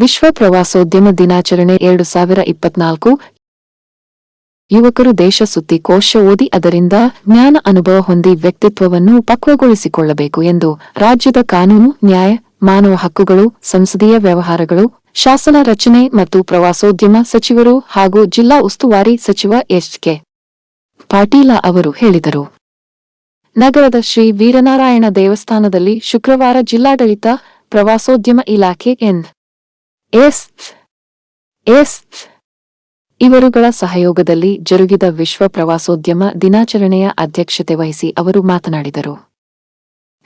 ವಿಶ್ವ ಪ್ರವಾಸೋದ್ಯಮ ದಿನಾಚರಣೆ ಎರಡು ಸಾವಿರ ಇಪ್ಪತ್ನಾಲ್ಕು. ಯುವಕರು ದೇಶ ಸುತ್ತಿ ಕೋಶ ಓದಿ ಅದರಿಂದ ಜ್ಞಾನ ಅನುಭವ ಹೊಂದಿ ವ್ಯಕ್ತಿತ್ವವನ್ನು ಪಕ್ವಗೊಳಿಸಿಕೊಳ್ಳಬೇಕು ಎಂದು ರಾಜ್ಯದ ಕಾನೂನು, ನ್ಯಾಯ, ಮಾನವ ಹಕ್ಕುಗಳು, ಸಂಸದೀಯ ವ್ಯವಹಾರಗಳು, ಶಾಸನ ರಚನೆ ಮತ್ತು ಪ್ರವಾಸೋದ್ಯಮ ಸಚಿವರು ಹಾಗೂ ಜಿಲ್ಲಾ ಉಸ್ತುವಾರಿ ಸಚಿವ ಎಚ್ ಕೆ. ಪಾಟೀಲ ಅವರು ಹೇಳಿದರು. ನಗರದ ಶ್ರೀ ವೀರನಾರಾಯಣ ದೇವಸ್ಥಾನದಲ್ಲಿ ಶುಕ್ರವಾರ ಜಿಲ್ಲಾಡಳಿತ ಪ್ರವಾಸೋದ್ಯಮ ಇಲಾಖೆ ಎನ್. S S. ಇವರುಗಳ ಸಹಯೋಗದಲ್ಲಿ ಜರುಗಿದ ವಿಶ್ವ ಪ್ರವಾಸೋದ್ಯಮ ದಿನಾಚರಣೆಯ ಅಧ್ಯಕ್ಷತೆ ವಹಿಸಿ ಅವರು ಮಾತನಾಡಿದರು.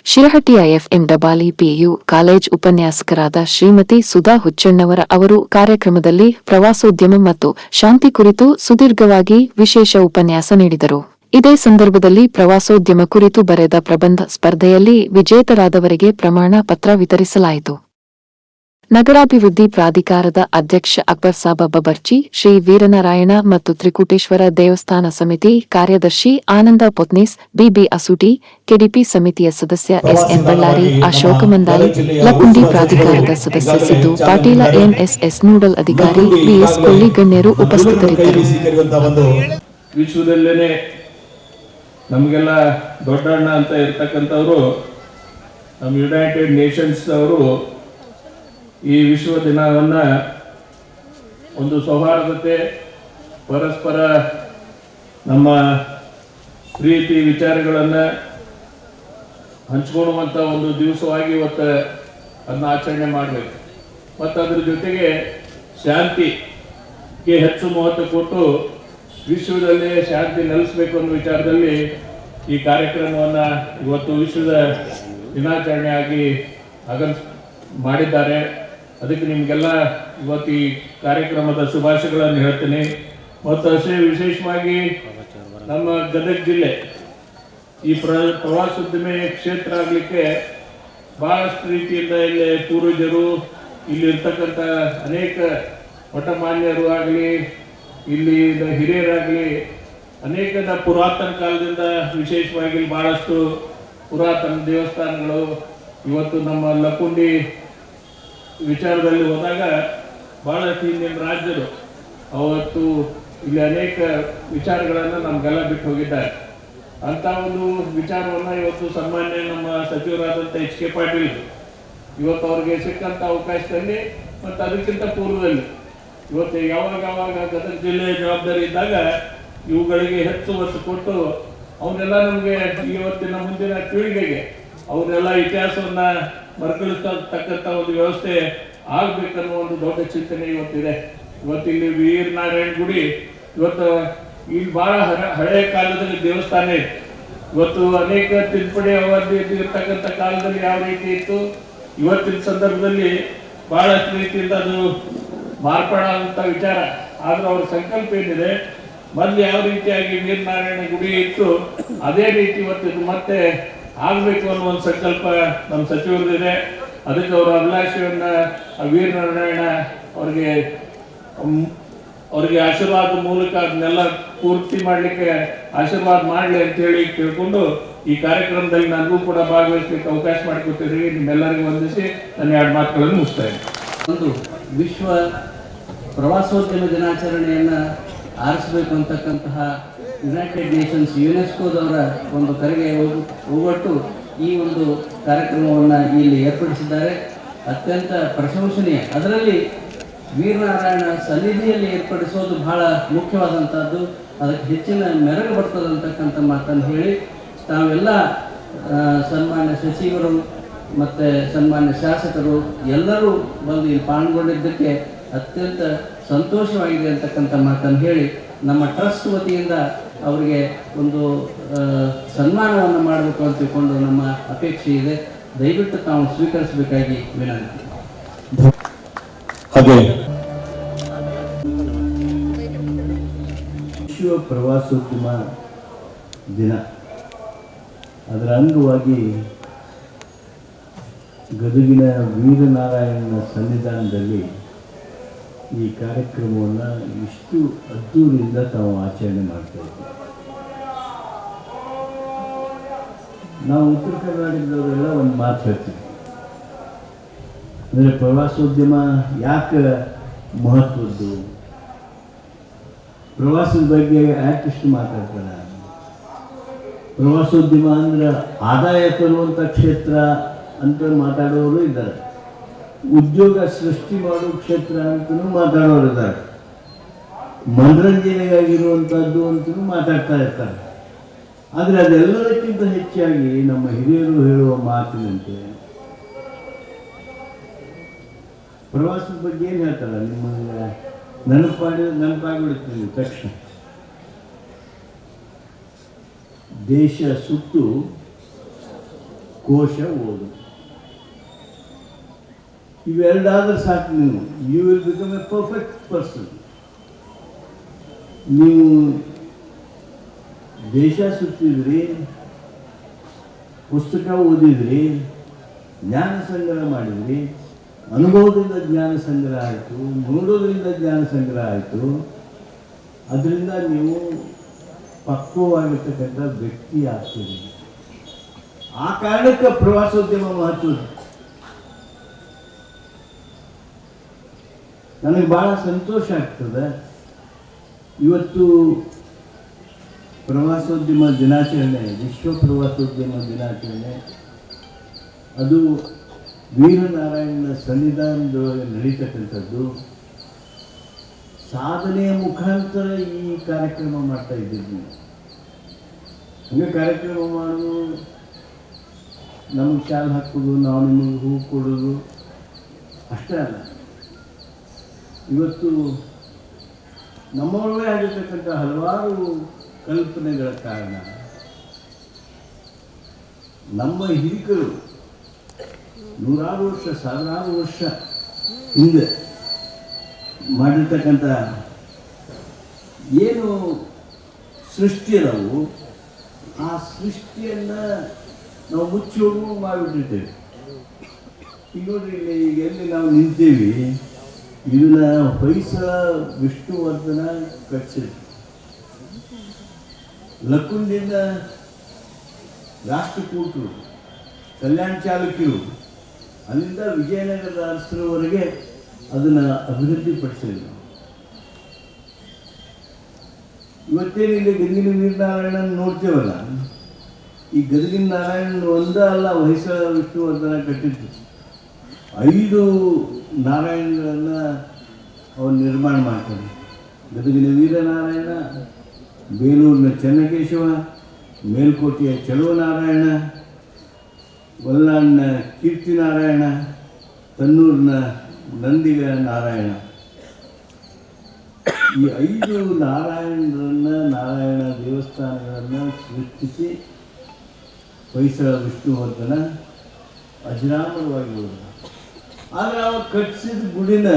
ಶಿರಹಟ್ಟಿಯ ಎಫ್ಎಂ ಡಬಾಲಿ ಪಿಯು ಕಾಲೇಜ್ ಉಪನ್ಯಾಸಕರಾದ ಶ್ರೀಮತಿ ಸುಧಾ ಹುಚ್ಚಣ್ಣವರ ಅವರು ಕಾರ್ಯಕ್ರಮದಲ್ಲಿ ಪ್ರವಾಸೋದ್ಯಮ ಮತ್ತು ಶಾಂತಿ ಕುರಿತು ಸುದೀರ್ಘವಾಗಿ ವಿಶೇಷ ಉಪನ್ಯಾಸ ನೀಡಿದರು. ಇದೇ ಸಂದರ್ಭದಲ್ಲಿ ಪ್ರವಾಸೋದ್ಯಮ ಕುರಿತು ಬರೆದ ಪ್ರಬಂಧ ಸ್ಪರ್ಧೆಯಲ್ಲಿ ವಿಜೇತರಾದವರಿಗೆ ಪ್ರಮಾಣ ಪತ್ರ ವಿತರಿಸಲಾಯಿತು. ನಗರಾಭಿವೃದ್ಧಿ ಪ್ರಾಧಿಕಾರದ ಅಧ್ಯಕ್ಷ ಅಕ್ಬರ್ ಸಾಬ ಬಬರ್ಚಿ, ಶ್ರೀ ವೀರನಾರಾಯಣ ಮತ್ತು ತ್ರಿಕೂಟೇಶ್ವರ ದೇವಸ್ಥಾನ ಸಮಿತಿ ಕಾರ್ಯದರ್ಶಿ ಆನಂದ ಪೊತ್ನೀಸ್, ಬಿಬಿ ಅಸೂಟಿ, ಕೆಡಿಪಿ ಸಮಿತಿಯ ಸದಸ್ಯ ಎಸ್ಎನ್ ಬಳ್ಳಾರಿ, ಅಶೋಕ ಮಂದಾಲಿ, ಲಕ್ಕುಂಡಿ ಪ್ರಾಧಿಕಾರದ ಸದಸ್ಯ ಸಿದ್ದು ಪಾಟೀಲ, ಎನ್ಎಸ್ಎಸ್ ನೂಡಲ್ ಅಧಿಕಾರಿ, ಬಿಎಸ್ ಕೊಲ್ಲಿ ಗಣ್ಯರು ಉಪಸ್ಥಿತರಿದ್ದರು. ನಮಗೆಲ್ಲ ದೊಡ್ಡಣ್ಣ ಅಂತ ನಮ್ಮ ಯುನೈಟೆಡ್ ನೇಷನ್ಸ್ ಅವರು ಈ ವಿಶ್ವ ದಿನವನ್ನು ಒಂದು ಸೌಹಾರ್ದತೆ, ಪರಸ್ಪರ ನಮ್ಮ ಪ್ರೀತಿ ವಿಚಾರಗಳನ್ನು ಹಂಚ್ಕೊಳ್ಳುವಂಥ ಒಂದು ದಿವಸವಾಗಿ ಇವತ್ತು ಅದನ್ನ ಆಚರಣೆ ಮಾಡಬೇಕು. ಮತ್ತು ಅದ್ರ ಜೊತೆಗೆ ಶಾಂತಿಗೆ ಹೆಚ್ಚು ಮಹತ್ವ ಕೊಟ್ಟು ವಿಶ್ವದಲ್ಲಿ ಶಾಂತಿ ನೆಲೆಸಬೇಕು ಅನ್ನೋ ವಿಚಾರದಲ್ಲಿ ಈ ಕಾರ್ಯಕ್ರಮವನ್ನು ಇವತ್ತು ವಿಶ್ವದ ದಿನಾಚರಣೆಯಾಗಿ ಅಗಲ್ ಮಾಡಿದ್ದಾರೆ. ಅದಕ್ಕೆ ನಿಮಗೆಲ್ಲ ಇವತ್ತು ಈ ಕಾರ್ಯಕ್ರಮದ ಶುಭಾಶಯಗಳನ್ನು ಹೇಳ್ತೇನೆ. ಮತ್ತು ಅಷ್ಟೇ ವಿಶೇಷವಾಗಿ ನಮ್ಮ ಗದಗ ಜಿಲ್ಲೆ ಈ ಪ್ರ ಪ್ರವಾಸೋದ್ಯಮ ಕ್ಷೇತ್ರ ಆಗಲಿಕ್ಕೆ ಭಾಳಷ್ಟು ರೀತಿಯಿಂದ ಇಲ್ಲಿ ಪೂರ್ವಜರು, ಇಲ್ಲಿ ಇರ್ತಕ್ಕಂಥ ಅನೇಕ ಮಠಮಾನ್ಯರು ಆಗಲಿ, ಇಲ್ಲಿ ಹಿರಿಯರಾಗಲಿ ಅನೇಕ ಪುರಾತನ ಕಾಲದಿಂದ ವಿಶೇಷವಾಗಿ ಭಾಳಷ್ಟು ಪುರಾತನ ದೇವಸ್ಥಾನಗಳು, ಇವತ್ತು ನಮ್ಮ ಲಕ್ಕುಂಡಿ ವಿಚಾರದಲ್ಲಿ ಹೋದಾಗ ಭಾಳ ಹಿಂದಿನ ರಾಜ್ಯರು ಅವತ್ತು ಇಲ್ಲಿ ಅನೇಕ ವಿಚಾರಗಳನ್ನು ನಮಗೆಲ್ಲ ಬಿಟ್ಟು ಹೋಗಿದ್ದಾರೆ. ಅಂತ ಒಂದು ವಿಚಾರವನ್ನ ಇವತ್ತು ಸನ್ಮಾನ್ಯ ನಮ್ಮ ಸಚಿವರಾದಂಥ ಎಚ್ ಕೆ ಪಾಟೀಲ್ ಇವತ್ತು ಅವ್ರಿಗೆ ಸಿಕ್ಕಂಥ ಅವಕಾಶದಲ್ಲಿ ಮತ್ತು ಅದಕ್ಕಿಂತ ಪೂರ್ವದಲ್ಲಿ ಇವತ್ತು ಯಾವಾಗ ಯಾವಾಗ ಗದಗ ಜಿಲ್ಲೆ ಜವಾಬ್ದಾರಿ ಇದ್ದಾಗ ಇವುಗಳಿಗೆ ಹೆಚ್ಚು ಒತ್ತು ಕೊಟ್ಟು ಅವನ್ನೆಲ್ಲ ನಮಗೆ ಇವತ್ತಿನ ಮುಂದಿನ ಪೀಳಿಗೆಗೆ ಅವನ್ನೆಲ್ಲ ಇತಿಹಾಸವನ್ನ ಮರುಕಳಿಸ್ತಕ್ಕಂಥ ಒಂದು ವ್ಯವಸ್ಥೆ ಆಗ್ಬೇಕನ್ನೋ ಒಂದು ದೊಡ್ಡ ಚಿಂತನೆ ಇವತ್ತಿದೆ. ಇವತ್ತಿಲ್ಲಿ ವೀರನಾರಾಯಣ ಗುಡಿ, ಇವತ್ತು ಇಲ್ಲಿ ಬಹಳ ಹಳೆಯ ಕಾಲದಲ್ಲಿ ದೇವಸ್ಥಾನ ಇತ್ತು. ಇವತ್ತು ಅನೇಕ ತಿದ್ದುಪಡಿ ಅವಧಿ ಇರ್ತಕ್ಕಂಥ ಕಾಲದಲ್ಲಿ ಯಾವ ರೀತಿ ಇತ್ತು? ಇವತ್ತಿನ ಸಂದರ್ಭದಲ್ಲಿ ಬಹಳಷ್ಟು ರೀತಿಯಿಂದ ಅದು ಮಾರ್ಪಾಡಾದಂಥ ವಿಚಾರ. ಆದ್ರೆ ಅವ್ರ ಸಂಕಲ್ಪ ಏನಿದೆ? ಮೊದ್ಲು ಯಾವ ರೀತಿಯಾಗಿ ವೀರನಾರಾಯಣ ಗುಡಿ ಇತ್ತು? ಅದೇ ರೀತಿ ಇವತ್ತು ಮತ್ತೆ ಆಗ್ಬೇಕು ಅನ್ನೋ ಒಂದು ಸಂಕಲ್ಪ ನಮ್ಮ ಸಚಿವರದಿದೆ. ಅದಕ್ಕೆ ಅವರ ಅಭಿಲಾಷೆಯನ್ನ, ವೀರ ನಾರಾಯಣ ಅವ್ರಿಗೆ ಅವ್ರಿಗೆ ಆಶೀರ್ವಾದ ಮೂಲಕ ಅದನ್ನೆಲ್ಲ ಪೂರ್ತಿ ಮಾಡಲಿಕ್ಕೆ ಆಶೀರ್ವಾದ ಮಾಡಲಿ ಅಂತ ಹೇಳಿ ಕೇಳ್ಕೊಂಡು ಈ ಕಾರ್ಯಕ್ರಮದಲ್ಲಿ ನನಗೂ ಕೂಡ ಭಾಗವಹಿಸಲಿಕ್ಕೆ ಅವಕಾಶ ಮಾಡಿಕೊಡ್ತೀರಿ ನಿಮ್ಮೆಲ್ಲರಿಗೂ ವಂದಿಸಿ ನನ್ನ ಎರಡು ಮಾತುಗಳನ್ನು ಮುಗಿಸ್ತಾ ಇದ್ದೀನಿ. ಒಂದು ವಿಶ್ವ ಪ್ರವಾಸೋದ್ಯಮ ದಿನಾಚರಣೆಯನ್ನು ಆರಿಸಬೇಕು ಅಂತಕ್ಕಂತಹ ಯುನೈಟೆಡ್ ನೇಷನ್ಸ್ ಯುನೆಸ್ಕೋದವರ ಒಂದು ಕರೆಗೆ ಹೋಗು- ಹೋಗೊಟ್ಟು ಈ ಒಂದು ಕಾರ್ಯಕ್ರಮವನ್ನು ಇಲ್ಲಿ ಏರ್ಪಡಿಸಿದ್ದಾರೆ. ಅತ್ಯಂತ ಪ್ರಶಂಸನೀಯ. ಅದರಲ್ಲಿ ವೀರನಾರಾಯಣ ಸನ್ನಿಧಿಯಲ್ಲಿ ಏರ್ಪಡಿಸೋದು ಬಹಳ ಮುಖ್ಯವಾದಂಥದ್ದು ಅದಕ್ಕೆ ಹೆಚ್ಚಿನ ಮೆರಗು ಬರ್ತದೆ ಅಂತಕ್ಕಂಥ ಮಾತನ್ನು ಹೇಳಿ, ತಾವೆಲ್ಲ ಸನ್ಮಾನ್ಯ ಸಚಿವರು ಮತ್ತು ಸನ್ಮಾನ್ಯ ಶಾಸಕರು ಎಲ್ಲರೂ ಬಂದು ಇಲ್ಲಿ ಪಾಲ್ಗೊಂಡಿದ್ದಕ್ಕೆ ಅತ್ಯಂತ ಸಂತೋಷವಾಗಿದೆ ಅಂತಕ್ಕಂಥ ಮಾತನ್ನು ಹೇಳಿ, ನಮ್ಮ ಟ್ರಸ್ಟ್ ವತಿಯಿಂದ ಅವರಿಗೆ ಒಂದು ಸನ್ಮಾನವನ್ನು ಮಾಡಬೇಕು ಅಂತ ತಿಳ್ಕೊಂಡು ನಮ್ಮ ಅಪೇಕ್ಷೆ ಇದೆ. ದಯವಿಟ್ಟು ತಾವು ಸ್ವೀಕರಿಸಬೇಕಾಗಿ ವಿನಂತಿ. ಹಾಗೆ. ವಿಶ್ವ ಪ್ರವಾಸೋದ್ಯಮ ದಿನ. ಅದರ ಅಂಗವಾಗಿ ಗದುಗಿನ ವೀರನಾರಾಯಣನ ಸನ್ನಿಧಾನದಲ್ಲಿ ಈ ಕಾರ್ಯಕ್ರಮವನ್ನು ಇಷ್ಟು ಅದ್ದೂರಿಯಿಂದ ತಾವು ಆಚರಣೆ ಮಾಡ್ತಾ ಇದ್ದೀವಿ. ನಾವು ಉತ್ತರ ಕರ್ನಾಟಕದವರೆಲ್ಲ ಒಂದು ಮಾತು ಹೇಳ್ತೀವಿ. ಅಂದರೆ ಪ್ರವಾಸೋದ್ಯಮ ಯಾಕೆ ಮಹತ್ವದ್ದು? ಪ್ರವಾಸದ ಬಗ್ಗೆ ಯಾಕೆ ಇಷ್ಟು ಮಾತಾಡ್ತಾರೆ? ಪ್ರವಾಸೋದ್ಯಮ ಅಂದ್ರೆ ಆದಾಯ ತರುವಂಥ ಕ್ಷೇತ್ರ ಅಂತ ಮಾತಾಡೋರು ಇದ್ದಾರೆ. ಉದ್ಯೋಗ ಸೃಷ್ಟಿ ಮಾಡೋ ಕ್ಷೇತ್ರ ಅಂತಲೂ ಮಾತಾಡೋರು ಇದ್ದಾರೆ ಮನರಂಜನೆಗಾಗಿರುವಂಥದ್ದು ಅಂತಲೂ ಮಾತಾಡ್ತಾ ಇರ್ತಾರೆ. ಆದರೆ ಅದೆಲ್ಲದಕ್ಕಿಂತ ಹೆಚ್ಚಾಗಿ ನಮ್ಮ ಹಿರಿಯರು ಹೇಳುವ ಮಾತಿನಂತೆ, ಪ್ರವಾಸದ ಬಗ್ಗೆ ಏನು ಹೇಳ್ತಾರೆ? ನಿಮ್ಮ ನೆನಪಾಡಿ ನೆನಪಾಗ್ಬಿಡುತ್ತೆ ನೀವು ತಕ್ಷಣ. ದೇಶ ಸುತ್ತು ಕೋಶ ಓದು. ಇವೆರಡಾದ್ರೆ ಸಾಕು ನೀವು. You will become a perfect person ನೀವು ದೇಶ ಸುತ್ತಿದ್ರಿ, ಪುಸ್ತಕ ಓದಿದ್ರಿ, ಜ್ಞಾನ ಸಂಗ್ರಹ ಮಾಡಿದ್ರಿ, ಅನುಭವದಿಂದ ಜ್ಞಾನ ಸಂಗ್ರಹ ಆಯಿತು, ನೋಡೋದ್ರಿಂದ ಜ್ಞಾನ ಸಂಗ್ರಹ ಆಯಿತು, ಅದರಿಂದ ನೀವು ಪಕ್ವವಾಗಿರ್ತಕ್ಕಂಥ ವ್ಯಕ್ತಿ ಆಗ್ತೀರಿ. ಆ ಕಾರಣಕ್ಕೆ ಪ್ರವಾಸೋದ್ಯಮ ಮಹತ್ವ ನನಗೆ ಭಾಳ ಸಂತೋಷ ಆಗ್ತದೆ. ಇವತ್ತು ಪ್ರವಾಸೋದ್ಯಮ ದಿನಾಚರಣೆ, ವಿಶ್ವ ಪ್ರವಾಸೋದ್ಯಮ ದಿನಾಚರಣೆ. ಅದು ವೀರನಾರಾಯಣನ ಸನ್ನಿಧಾನದೊಳಗೆ ನಡೀತಕ್ಕಂಥದ್ದು. ಸಾಧನೆಯ ಮುಖಾಂತರ ಈ ಕಾರ್ಯಕ್ರಮ ಮಾಡ್ತಾ ಇದ್ದೀವಿ ಹಂಗೆ ಕಾರ್ಯಕ್ರಮ ಮಾಡೋದು ನಮಗೆ ಶಾಲೆ ಹಾಕೋದು ನಾವು ನಿಮಗೆ ಹೂ ಕೊಡೋದು, ಅಷ್ಟೇ ಅಲ್ಲ. ಇವತ್ತು ನಮ್ಮೊಳಗೆ ಆಗಿರ್ತಕ್ಕಂಥ ಹಲವಾರು ಕಲ್ಪನೆಗಳ ಕಾರಣ ನಮ್ಮ ಹಿರಿಕರು ನೂರಾರು ವರ್ಷ, ಸಾವಿರಾರು ವರ್ಷ ಹಿಂದೆ ಮಾಡಿರ್ತಕ್ಕಂಥ ಏನು ಸೃಷ್ಟಿಯಲ್ಲವು ಆ ಸೃಷ್ಟಿಯನ್ನು ನಾವು ಮುಚ್ಚಿ ಹೋಗುವ ಮಾಡಿಬಿಟ್ಟಿರ್ತೇವೆ. ಈಗ ನೋಡ್ರಿ, ಇಲ್ಲಿ ಈಗ ಎಲ್ಲಿ ನಾವು ನಿಂತೀವಿ ಇದನ್ನ ಹೊಯ್ಸ ವಿಷ್ಣುವರ್ಧನ ಕಟ್ಟಿಸಿದ್ರು ಲಕ್ಕುಂಡಿನ ರಾಷ್ಟ್ರಕೂಟರು ಕಲ್ಯಾಣ ಚಾಲುಕ್ಯರು. ಅಲ್ಲಿಂದ ವಿಜಯನಗರದ ಅರಸರವರೆಗೆ ಅದನ್ನು ಅಭಿವೃದ್ಧಿಪಡಿಸಿದ್ರು ಇವತ್ತೇನು ಇಲ್ಲಿ ಗದಗಿನ ವೀರನಾರಾಯಣನ ನೋಡ್ತೇವಲ್ಲ? ಈ ಗದಗಿನ ನಾರಾಯಣನ ಒಂದ ಅಲ್ಲ ಹೊಯ್ಸಳ ವಿಷ್ಣುವರ್ಧನ ಕಟ್ಟಿದ್ದು. ಐದು ನಾರಾಯಣಗಳನ್ನು ಅವನು ನಿರ್ಮಾಣ ಮಾಡ್ತಾನೆ ಗದಗಿನ ವೀರನಾರಾಯಣ, ಬೇಲೂರಿನ ಚೆನ್ನಕೇಶವ, ಮೇಲ್ಕೋಟೆಯ ಚಲುವನಾರಾಯಣ ಕೀರ್ತಿ ನಾರಾಯಣ, ತನ್ನೂರಿನ ನಂದಿಗ ನಾರಾಯಣ. ಈ ಐದು ನಾರಾಯಣರನ್ನ ನಾರಾಯಣ ದೇವಸ್ಥಾನಗಳನ್ನು ಸೃಷ್ಟಿಸಿ ಹೊಯ್ಸಳ ವಿಷ್ಣುವರ್ಧನ ಅಜರಾಮರವಾಗಿ ಹೋದ. ಆದರೆ ನಾವು ಕಟ್ಸಿದ ಗುಡಿನ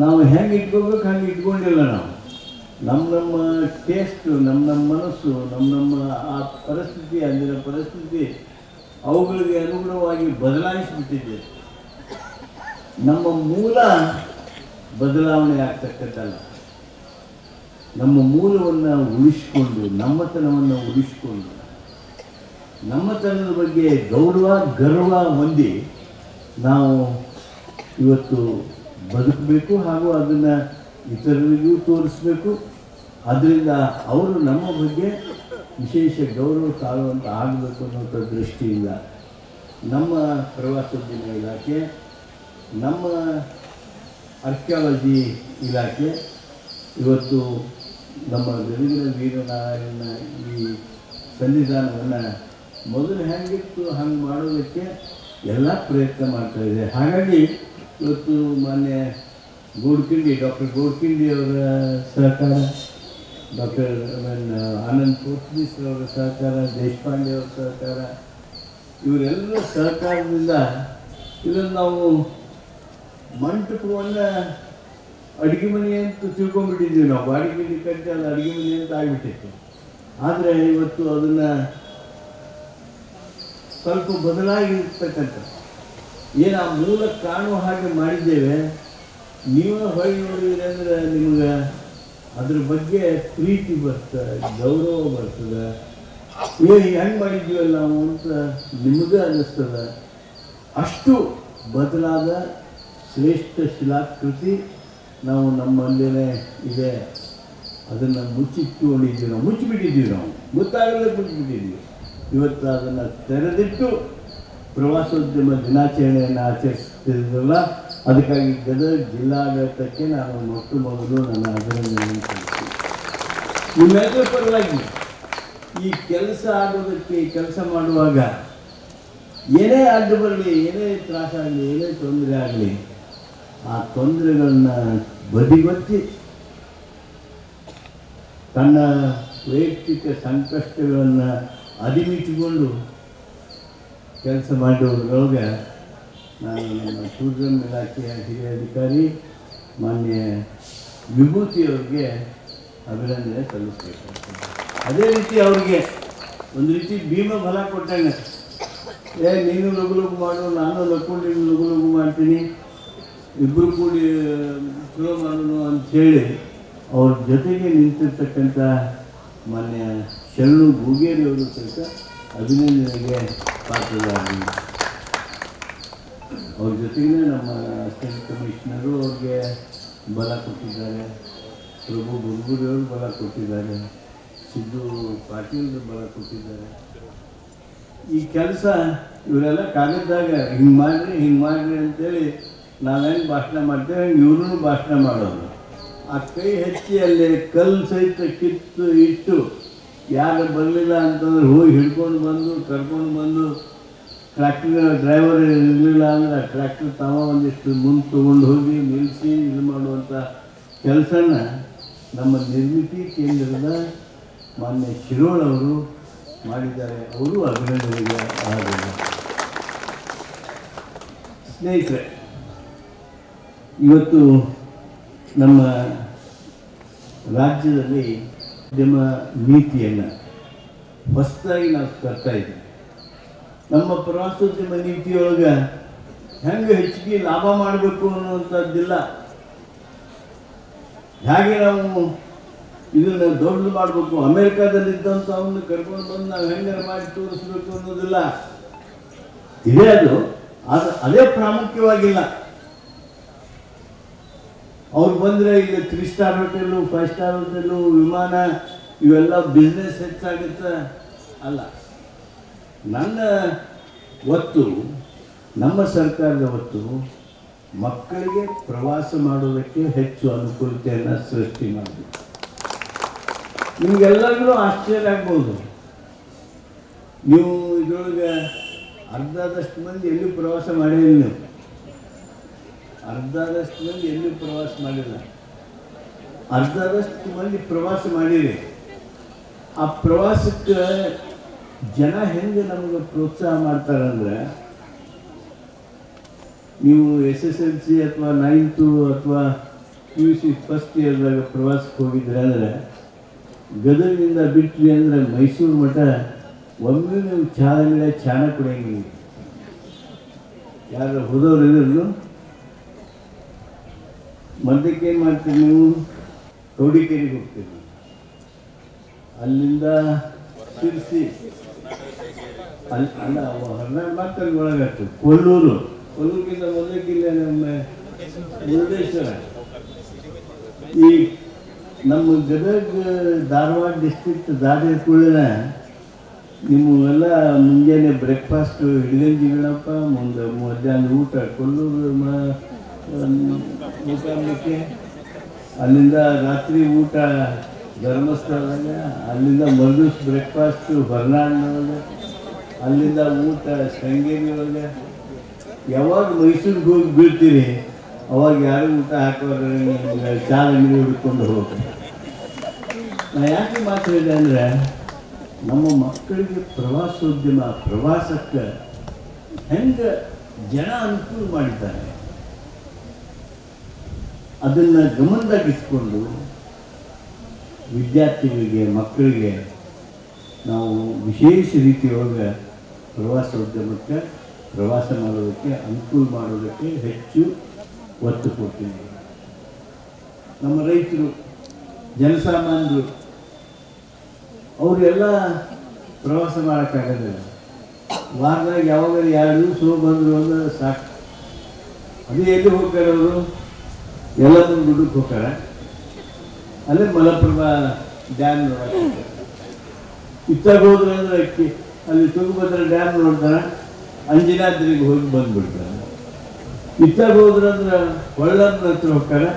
ನಾವು ಹೆಂಗೆ ಇಟ್ಕೋಬೇಕು ಹಂಗೆ ಇಟ್ಕೊಂಡಿಲ್ಲ ನಾವು. ನಮ್ಮ ನಮ್ಮ ಟೇಸ್ಟು ನಮ್ಮ ನಮ್ಮ ಮನಸ್ಸು ನಮ್ಮ ನಮ್ಮ ಆ ಪರಿಸ್ಥಿತಿ, ಅಂದಿನ ಪರಿಸ್ಥಿತಿ ಅವುಗಳಿಗೆ ಅನುಗುಣವಾಗಿ ಬದಲಾಯಿಸಿಬಿಟ್ಟಿದೆ. ನಮ್ಮ ಮೂಲ ಬದಲಾವಣೆ ಆಗ್ತಕ್ಕಂಥಲ್ಲ ನಮ್ಮ ಮೂಲವನ್ನು ಉಳಿಸ್ಕೊಂಡು, ನಮ್ಮತನವನ್ನು ಉಳಿಸ್ಕೊಂಡು, ನಮ್ಮತನದ ಬಗ್ಗೆ ಗೌರವ, ಗರ್ವ ಹೊಂದಿ ನಾವು ಇವತ್ತು ಬದುಕಬೇಕು ಹಾಗೂ ಅದನ್ನು ಇತರರಿಗೂ ತೋರಿಸ್ಬೇಕು. ಅದರಿಂದ ಅವರು ನಮ್ಮ ಬಗ್ಗೆ ವಿಶೇಷ ಗೌರವ ತಾಳುವಂತ ಆಗಬೇಕು ಅನ್ನೋಂಥ ದೃಷ್ಟಿಯಿಂದ ನಮ್ಮ ಪ್ರವಾಸೋದ್ಯಮ ಇಲಾಖೆ, ನಮ್ಮ ಆರ್ಕಿಯಾಲಜಿ ಇಲಾಖೆ ಇವತ್ತು ನಮ್ಮ ಗದಗಿನ ವೀರನಾರಾಯಣ ಈ ಸನ್ನಿಧಾನವನ್ನು ಮೊದಲು ಹೆಂಗಿತ್ತು ಹಂಗೆ ಮಾಡೋದಕ್ಕೆ ಎಲ್ಲ ಪ್ರಯತ್ನ ಮಾಡ್ತಾ ಇದೆ. ಹಾಗಾಗಿ ಇವತ್ತು ಮಾನ್ಯ ಗೋಡ್ಕಿಂಡಿ ಡಾಕ್ಟರ್ ಗೋಡ್ಕಿಂಡಿ ಅವರ ಸಹಕಾರ, ಡಾಕ್ಟರ್ ಆನಂದ್ ಪೋರ್ಚುಗೀಸ್ ಅವರ ಸಹಕಾರ, ದೇಶಪಾಂಡೆ ಅವರ ಸಹಕಾರ, ಇವರೆಲ್ಲರ ಸಹಕಾರದಿಂದ ಇದನ್ನು ನಾವು ಮಂಟಪವನ್ನು ಅಡುಗೆ ಮನೆ ಅಂತ ತಿಳ್ಕೊಂಡ್ಬಿಟ್ಟಿದ್ದೀವಿ ನಾವು. ಬಾಡಿಗೆ ಮನೆ ಕಟ್ಟಿ, ಅದು ಅಡುಗೆ ಮನೆ ಅಂತ ಆಗಿಬಿಟ್ಟಿತ್ತು. ಆದರೆ ಇವತ್ತು ಅದನ್ನು ಸ್ವಲ್ಪ ಬದಲಾಗಿರ್ತಕ್ಕಂಥ. ಏನು ಆ ಮೂಲ ಕಾಣುವ ಹಾಗೆ ಮಾಡಿದ್ದೇವೆ ನೀವು ಹೊಯ್ ನೋಡಿದ್ರೆ ಅಂದ್ರೆ ನಿಮ್ಗೆ ಅದ್ರ ಬಗ್ಗೆ ಪ್ರೀತಿ ಬರ್ತದೆ, ಗೌರವ ಬರ್ತದೆ. ಏನು ಹೆಂಗೆ ಮಾಡಿದ್ದೀವಲ್ಲ ನಾವು ಅಂತ ನಿಮಗೆ ಅನ್ನಿಸ್ತದೆ. ಅಷ್ಟು ಬದಲಾದ ಶ್ರೇಷ್ಠ ಶಿಲಾಕೃತಿ ನಾವು ನಮ್ಮಲ್ಲೇ ಇದೆ. ಅದನ್ನು ಮುಚ್ಚಿಟ್ಟುಕೊಂಡಿದ್ದೀವಿ ನಾವು. ಮುಚ್ಚಿಬಿಟ್ಟಿದ್ದೀವಿ ನಾವು. ಗೊತ್ತಾಗದೆ ಮುಚ್ಚಿಬಿಟ್ಟಿದ್ದೀವಿ. ಇವತ್ತು ಅದನ್ನು ತೆರೆದಿಟ್ಟು ಪ್ರವಾಸೋದ್ಯಮ ದಿನಾಚರಣೆಯನ್ನು ಆಚರಿಸ್ತಿದ್ದಲ್ಲ ಅದಕ್ಕಾಗಿ ಗದಗ ಜಿಲ್ಲಾಡಳಿತಕ್ಕೆ ನಾನು ಮೊಟ್ಟ ಮೊದಲು ನನ್ನ ಅಭಿನಂದನೆ ಸಲ್ಲಿಸ್ತೀನಿ ನಿಮ್ಮೆಲ್ಲರ ಪರವಾಗಿ, ಈ ಕೆಲಸ ಆಗೋದಕ್ಕೆ ಈ ಕೆಲಸ ಮಾಡುವಾಗ ಏನೇ ಅಡ್ಡು ಬರಲಿ, ಏನೇ ತ್ರಾಸಾಗಲಿ ಏನೇ ತೊಂದರೆ ಆಗಲಿ, ಆ ತೊಂದರೆಗಳನ್ನ ಬದಿಗೊತ್ತಿ, ತನ್ನ ವೈಯಕ್ತಿಕ ಸಂಕಷ್ಟಗಳನ್ನು ಅದಿಮಿಟ್ಟುಕೊಂಡು ಕೆಲಸ ಮಾಡಿರೋದ್ರೊಳಗೆ ನಾನು ನಮ್ಮ ಟೂರಿಸಂ ಇಲಾಖೆಯ ಹಿರಿಯ ಅಧಿಕಾರಿ, ಮಾನ್ಯ ವಿಭೂತಿಯವ್ರಿಗೆ ಅಭಿನಂದನೆ ಸಲ್ಲಿಸಬೇಕು. ಅದೇ ರೀತಿ ಅವ್ರಿಗೆ ಒಂದು ರೀತಿ ಭೀಮ ಫಲ ಕೊಟ್ಟಂಗೆ. ಏ, ನೀನು ಲಘು ಲಘು ಮಾಡು, ನಾನು ಲಕ್ಕೊಂಡು ಲಘು ಲಘು ಮಾಡ್ತೀನಿ. ಇಬ್ಬರು ಕೂಡಿ ಚಲೋ ಮಾಡೋಣ ಅಂಥೇಳಿ ಅವ್ರ ಜೊತೆಗೆ ನಿಂತಿರ್ತಕ್ಕಂಥ ಮಾನ್ಯ ಶರಣು ಭೂಗೇರಿಯವರು ಸಹಿತ ಅಭಿನಂದನೆಗೆ ಪಾತ್ರರಾಗಿ. ಅವ್ರ ಜೊತೆಗೆ ನಮ್ಮ ಸ್ಟೇಟ್ ಕಮಿಷನರು ಅವ್ರಿಗೆ ಬಲ ಕೊಟ್ಟಿದ್ದಾರೆ. ಪ್ರಭು ಬುರ್ಗುರಿಯವರು ಬಲ ಕೊಟ್ಟಿದ್ದಾರೆ. ಸಿದ್ದು ಪಾಟೀಲ್ ಬಲ ಕೊಟ್ಟಿದ್ದಾರೆ. ಈ ಕೆಲಸ ಇವರೆಲ್ಲ ಕಾಗದಾಗ ಹಿಂಗೆ ಮಾಡಿರಿ ಹಿಂಗೆ ಮಾಡಿರಿ ಅಂತೇಳಿ ನಾವೇನು ಭಾಷಣ ಮಾಡ್ತೇವೆ ಇವ್ರೂ ಭಾಷಣ ಮಾಡೋದು ಆ ಕೈ ಹೆಚ್ಚಿ ಅಲ್ಲಿ ಕಲ್ಲು ಸಹಿತ ಕಿತ್ತು ಇಟ್ಟು ಯಾರು ಬರಲಿಲ್ಲ ಅಂತಂದ್ರೆ ಹೋಗಿ ಹಿಡ್ಕೊಂಡು ಬಂದು, ಕರ್ಕೊಂಡು ಬಂದು ಟ್ರ್ಯಾಕ್ಟರ್ ಡ್ರೈವರ್ ಇರಲಿಲ್ಲ ಅಂದ್ರೆ ಟ್ರ್ಯಾಕ್ಟರ್ ತಾವ ಒಂದಿಷ್ಟು ಮುಂದೆ ತೊಗೊಂಡು ಹೋಗಿ ನಿಲ್ಲಿಸಿ ಇದು ಮಾಡುವಂಥ ಕೆಲಸನ ನಮ್ಮ ನಿರ್ಮಿತಿ ಕೇಂದ್ರದ ಮಾನ್ಯ ಶಿರೋಳ್ ಅವರು ಮಾಡಿದ್ದಾರೆ ಅವರು ಅಭಿನಂದನೆಗೆ ಅರ್ಹರು. ಸ್ನೇಹಿತರೆ, ಇವತ್ತು ನಮ್ಮ ರಾಜ್ಯದಲ್ಲಿ ಉದ್ಯಮ ನೀತಿಯನ್ನು ಹೊಸದಾಗಿ ನಾವು ತರ್ತಾ ಇದ್ದೀವಿ. ನಮ್ಮ ಪ್ರವಾಸೋದ್ಯಮ ನೀತಿಯೊಳಗೆ ಹೆಂಗೆ ಹೆಚ್ಚಿಗೆ ಲಾಭ ಮಾಡಬೇಕು ಅನ್ನುವಂಥದ್ದಿಲ್ಲ. ಹೇಗೆ ನಾವು ಇದನ್ನು ದೊಡ್ಡದು ಮಾಡಬೇಕು? ಅಮೇರಿಕಾದಲ್ಲಿದ್ದಂಥವನ್ನು ಕರ್ಕೊಂಡು ಬಂದು ನಾವು ಹೆಂಗೆ ಮಾಡಿ ತೋರಿಸ್ಬೇಕು ಅನ್ನೋದಿಲ್ಲ. ಇದೇ ಅದು. ಅದು ಅದೇ ಪ್ರಾಮುಖ್ಯವಾಗಿಲ್ಲ. ಅವ್ರು ಬಂದರೆ ಇಲ್ಲಿ three star hotel five star hotel ವಿಮಾನ, ಇವೆಲ್ಲ ಬಿಸ್ನೆಸ್ ಹೆಚ್ಚಾಗುತ್ತೆ. ಅಲ್ಲ, ನನ್ನ ಒತ್ತು, ನಮ್ಮ ಸರ್ಕಾರದ ಒತ್ತು, ಮಕ್ಕಳಿಗೆ ಪ್ರವಾಸ ಮಾಡೋದಕ್ಕೆ ಹೆಚ್ಚು ಅನುಕೂಲತೆಯನ್ನು ಸೃಷ್ಟಿ ಮಾಡಬೇಕು ನಿಮಗೆಲ್ಲರಿಗೂ ಆಶ್ಚರ್ಯ ಆಗ್ಬೋದು. ನೀವು ಇದರೊಳಗೆ ಅರ್ಧದಷ್ಟು ಮಂದಿ ಎಲ್ಲಿ ಪ್ರವಾಸ ಮಾಡಿಲ್ಲ ನೀವು? ಅರ್ಧದಷ್ಟು ಮಂದಿ ಎಲ್ಲೂ ಪ್ರವಾಸ ಮಾಡಿಲ್ಲ? ಅರ್ಧದಷ್ಟು ಮಂದಿ ಪ್ರವಾಸ ಮಾಡಿರಿ. ಆ ಪ್ರವಾಸಕ್ಕೆ ಜನ ಹೆಂಗೆ ನಮಗೆ ಪ್ರೋತ್ಸಾಹ ಮಾಡ್ತಾರಂದ್ರೆ, ನೀವು ಎಸ್ ಎಸ್ ಎಲ್ ಸಿ ಅಥವಾ ನೈನ್ತು ಅಥವಾ ಪಿ ಯು ಸಿ ಫಸ್ಟ್ ಇಯರ್ದಾಗ ಪ್ರವಾಸಕ್ಕೆ ಹೋಗಿದ್ರೆ ಅಂದರೆ, ಗದಗಿನಿಂದ ಬಿಟ್ರಿ ಅಂದರೆ ಮೈಸೂರು ಮಠ, ಒಮ್ಮೆ ನೀವು ಚಾಲ ಚಾಣ ಕುಡಿಯಂಗಿಲ್ಲ ಯಾರು ಹೋದವ್ರು ಇದ್ರು ಮಧ್ಯಕ್ಕೆ ಏನು ಮಾಡ್ತೀರಿ ನೀವು? ತೋಡಿಕೇರಿಗೆ ಹೋಗ್ತೀರಿ. ಅಲ್ಲಿಂದ ಶಿರ್ಸಿ ಅಲ್ಲಿ ಅಲ್ಲ ಹನ್ನೆರಡು ಮಾತಲ್ಲಿ ಒಳಗಾಗ್ತದೆ. ಕೊಲ್ಲೂರು. ಕೊಲ್ಲೂರಿಗಿಂತ ಮೊದಲಕ್ಕಿಲ್ಲ ನಮ್ಮ ಮುರುಡೇಶ್ವರ. ಈ ನಮ್ಮ ಗದಗ, ಧಾರವಾಡ ಡಿಸ್ಟ್ರಿಕ್ಟ್ ದಾಟಿದ ಕೂಡಲೇ ನಿಮಗೆಲ್ಲ ಮುಂಜಾನೆ ಬ್ರೇಕ್ಫಾಸ್ಟ್ ಹಿಡಗಂಜಿಗಳಪ್ಪ ಮುಂದೆ ಮಧ್ಯಾಹ್ನ ಊಟ ಕೊಲ್ಲೂರು ಮುಖ್ಯ ಅಲ್ಲಿಂದ ರಾತ್ರಿ ಊಟ ಧರ್ಮಸ್ಥಳದಾಗ ಅಲ್ಲಿಂದ ಮರುದಿವ್ಸ ಬ್ರೇಕ್ಫಾಸ್ಟ್ ಹೊರನಾಡಿನೊಳಗೆ ಅಲ್ಲಿಂದ ಊಟ ಶೃಂಗೇರಿ ಯಾವಾಗ ಮೈಸೂರಿಗೆ ಹೋಗಿ ಬೀಳ್ತೀರಿ, ಅವಾಗ ಯಾರು ಊಟ ಹಾಕೋರು ಚಾ ಅಂಗಡಿ ಹುಡ್ಕೊಂಡು ಹೋಗ್ತಾರೆ. ನಾ ಯಾಕೆ ಮಾತು ಹೇಳಿದೆ ಅಂದರೆ, ನಮ್ಮ ಮಕ್ಕಳಿಗೆ ಪ್ರವಾಸೋದ್ಯಮ, ಪ್ರವಾಸಕ್ಕೆ ಹೆಂಗೆ ಜನ ಅನುಕೂಲ ಮಾಡಿದ್ದಾರೆ ಅದನ್ನು ಗಮನದಾಗಿಟ್ಕೊಂಡು ವಿದ್ಯಾರ್ಥಿಗಳಿಗೆ, ಮಕ್ಕಳಿಗೆ ನಾವು ವಿಶೇಷ ರೀತಿಯೊಳಗೆ ಪ್ರವಾಸೋದ್ಯಮಕ್ಕೆ ಪ್ರವಾಸ ಮಾಡೋದಕ್ಕೆ, ಅನುಕೂಲ ಮಾಡೋದಕ್ಕೆ ಹೆಚ್ಚು ಒತ್ತು ಕೊಡ್ತೀನಿ. ನಮ್ಮ ರೈತರು, ಜನಸಾಮಾನ್ಯರು, ಅವರೆಲ್ಲ ಪ್ರವಾಸ ಮಾಡೋಕ್ಕಾಗೋದಿಲ್ಲ ವಾರದಾಗ ಯಾವಾಗ ಎರಡು ಸೋ ಬಂದರು ಅಂದರೆ ಸಾಕು. ಅದು ಎಲ್ಲಿ ಹೋಗ್ತಾರೆ ಅವರು? ಎಲ್ಲ ಗುಡ್ಡಕ್ಕೆ ಹೋಗ್ತಾರೆ ಅಲ್ಲೇ ಮಲಪ್ರಭಾ ಡ್ಯಾಮ್ ನೋಡಕ್ಕೆ ಹೋಗ್ತಾರೆ. ಇತ್ತಾಗ ಹೋದ್ರೆ ಅಂದ್ರೆ ಅಕ್ಕಿ, ಅಲ್ಲಿ ತುಂಗಭದ್ರ ಡ್ಯಾಮ್ ನೋಡ್ತಾರೆ. ಅಂಜನಾದ್ರಿಗೆ ಹೋಗಿ ಬಂದ್ಬಿಡ್ತಾರೆ. ಇತ್ತಾಗ ಹೋದ್ರೆ ಅಂದ್ರೆ ಹೊಳ್ಳನ ಹತ್ರ ಹೋಗ್ತಾರೆ.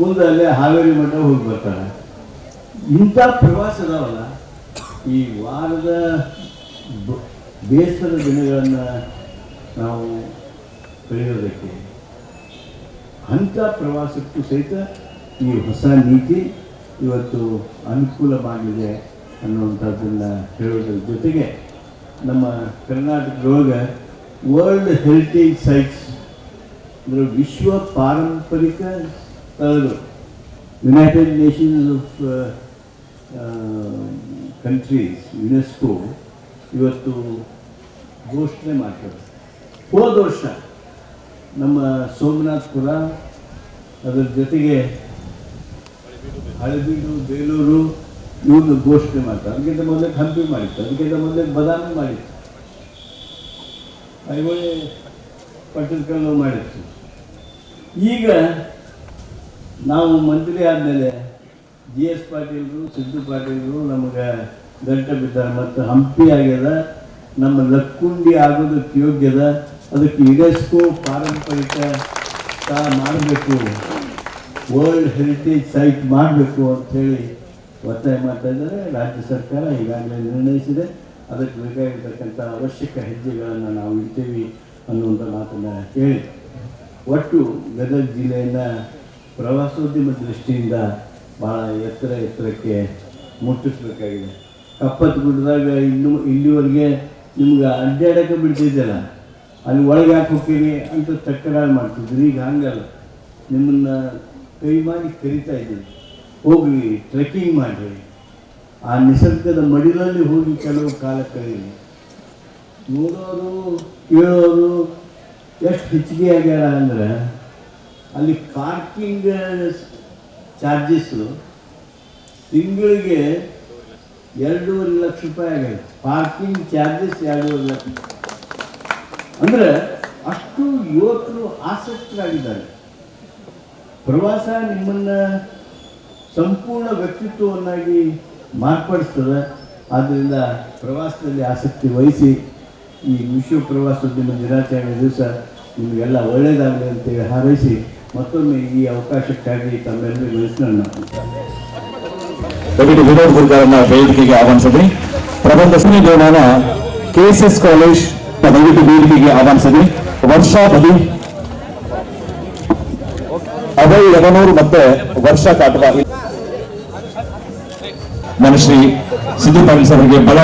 ಮುಂದೆ ಅಲ್ಲೇ ಹಾವೇರಿ ಮಠ ಹೋಗಿ ಬರ್ತಾರೆ. ಇಂಥ ಪ್ರವಾಸ ಅದಾವಲ್ಲ, ಈ ವಾರದ ಬೇಸರ ದಿನಗಳನ್ನು ನಾವು ಕಳೆಯೋದಕ್ಕೆ ಅಂಥ ಪ್ರವಾಸಕ್ಕೂ ಸಹಿತ ಈ ಹೊಸ ನೀತಿ ಇವತ್ತು ಅನುಕೂಲವಾಗಿದೆ ಅನ್ನುವಂಥದ್ದನ್ನು ಹೇಳೋದ್ರ ಜೊತೆಗೆ ನಮ್ಮ ಕರ್ನಾಟಕದೊಳಗೆ ವರ್ಲ್ಡ್ ಹೆರಿಟೇಜ್ ಸೈಟ್ಸ್ ಅಂದರೆ ವಿಶ್ವ ಪಾರಂಪರಿಕ ಸ್ಥಳಗಳು. United Nations of countries UNESCO ಇವತ್ತು ಘೋಷಣೆ ಮಾಡ್ತಾರೆ. ಹೋದ ವರ್ಷ ನಮ್ಮ ಸೋಮನಾಥ್ಪುರ ಅದರ ಜೊತೆಗೆ ಹಳೆಬೀಡು, ಬೇಲೂರು ಇವ್ರನ್ನ ಘೋಷಣೆ ಮಾಡ್ತಾರೆ. ಅದಕ್ಕಿಂತ ಮೊದಲೇ ಹಂಪಿ ಮಾಡಿತ್ತು. ಅದಕ್ಕಿಂತ ಮೊದಲೇ ಬದಾಮಿ ಮಾಡಿತ್ತು. ಐಹೊಳೆ ಪಟ್ಟದಕಲ್ಲು ಮಾಡಿತ್ತು. ಈಗ ನಾವು ಮಂತ್ರಿ ಆದಮೇಲೆ ಜಿ ಎಸ್ ಪಾಟೀಲ್ರು, ಸಿದ್ದು ಪಾಟೀಲ್ರು ನಮಗೆ ಗಂಟೆ ಬಿದ್ದಾರೆ ಮತ್ತು ಹಂಪಿ ಆಗ್ಯದ, ನಮ್ಮ ಲಕ್ಕುಂಡಿ ಆಗೋದಕ್ಕೆ ಯೋಗ್ಯದ ಅದಕ್ಕೆ ಯುನೆಸ್ಕೋ ಪಾರಂಪರಿಕ ಮಾಡಬೇಕು ವರ್ಲ್ಡ್ ಹೆರಿಟೇಜ್ ಸೈಟ್ ಮಾಡಬೇಕು ಅಂಥೇಳಿ ಒತ್ತಾಯ ಮಾಡ್ತಾ ಇದ್ದಾರೆ. ರಾಜ್ಯ ಸರ್ಕಾರ ಈಗಾಗಲೇ ನಿರ್ಣಯಿಸಿದೆ. ಅದಕ್ಕೆ ಬೇಕಾಗಿರ್ತಕ್ಕಂಥ ಅವಶ್ಯಕ ಹೆಜ್ಜೆಗಳನ್ನು ನಾವು ಇಡ್ತೀವಿ ಅನ್ನುವಂಥ ಮಾತನ್ನು ಹೇಳಿ ಒಟ್ಟು ಗದಗ ಜಿಲ್ಲೆಯನ್ನು ಪ್ರವಾಸೋದ್ಯಮ ದೃಷ್ಟಿಯಿಂದ ಭಾಳ ಎತ್ತರ ಎತ್ತರಕ್ಕೆ ಮುಟ್ಟಿಸ್ಬೇಕಾಗಿದೆ. ಕಪ್ಪತ್ತು ಗುಡ್ಡದಾಗ ಇನ್ನೂ ಇಲ್ಲಿವರೆಗೆ ನಿಮ್ಗೆ ಅಡ್ಡಾಡಕ್ಕೆ ಬಿಡ್ತಿದ್ದಲ್ಲ. ಅಲ್ಲಿ ಒಳಗೆ ಯಾಕೆ ಹೋಗ್ತೀರಿ ಅಂತ ತಕರಾರು ಮಾಡ್ತಿದ್ರು. ಈಗ ಹಂಗಲ್ಲ. ನಿಮ್ಮನ್ನು ಕೈ ಮಾಡಿ ಕರಿತಾ ಇದ್ದೀನಿ. ಹೋಗ್ರಿ ಟ್ರೆಕ್ಕಿಂಗ್ ಮಾಡಿರಿ. ಆ ನಿಸರ್ಗದ ಮಡಿಲಲ್ಲಿ ಹೋಗಿ ಕೆಲವು ಕಾಲ ಕಳೀರಿ ನೋಡೋರು, ಕೇಳೋರು ಎಷ್ಟು ಹೆಚ್ಚಿಗೆ ಆಗ್ಯಾರ ಅಂದ್ರೆ, ಅಲ್ಲಿ ಪಾರ್ಕಿಂಗ್ ಚಾರ್ಜಸ್ಸು ತಿಂಗಳಿಗೆ ಎರಡೂವರೆ ಲಕ್ಷ ರೂಪಾಯಿ ಆಗ್ಯಾರ ಪಾರ್ಕಿಂಗ್ ಚಾರ್ಜಸ್ ಎರಡೂವರೆ ಲಕ್ಷ ಅಂದ್ರೆ ಅಷ್ಟು ಯುವಕರು ಆಸಕ್ತರಾಗಿದ್ದಾರೆ. ಪ್ರವಾಸ ನಿಮ್ಮನ್ನ ಸಂಪೂರ್ಣ ವ್ಯಕ್ತಿತ್ವವನ್ನಾಗಿ ಮಾರ್ಪಡಿಸ್ತದೆ. ಆದ್ದರಿಂದ ಪ್ರವಾಸದಲ್ಲಿ ಆಸಕ್ತಿ ವಹಿಸಿ ಈ ವಿಶ್ವ ಪ್ರವಾಸೋದ್ಯಮ ದಿನಾಚರಣೆ ದಿವಸ ನಿಮಗೆಲ್ಲ ಒಳ್ಳೆಯದಾಗಲಿ ಅಂತೇಳಿ ಹಾರೈಸಿ ಮತ್ತೊಮ್ಮೆ ಈ ಅವಕಾಶಕ್ಕಾಗಿ ತಮ್ಮೆಲ್ಲರಿಗೂ ವಿನೋದ್ ಗುರುಗಾರನ್ನ ವೇದಿಕೆಗೆ ಆಹ್ವಾನಿಸಿದ್ರಿ ಪ್ರಬಂಧ ಎಸ್ ಎಸ್ ಕಾಲೇಜ್ ದಯವಿಟ್ಟು ವೇದಿಕೆಗೆ ಆಹ್ವಾನಿಸಿದೆ. ವರ್ಷಾ ಅಭಯ್, ಯಮನೂರು ಮತ್ತೆ ವರ್ಷ ಕಾಟವ ನನ್ನ ಶ್ರೀ ಸಿದ್ದು ಪಾಟೀಲ್ ಅವರಿಗೆ ಬಲ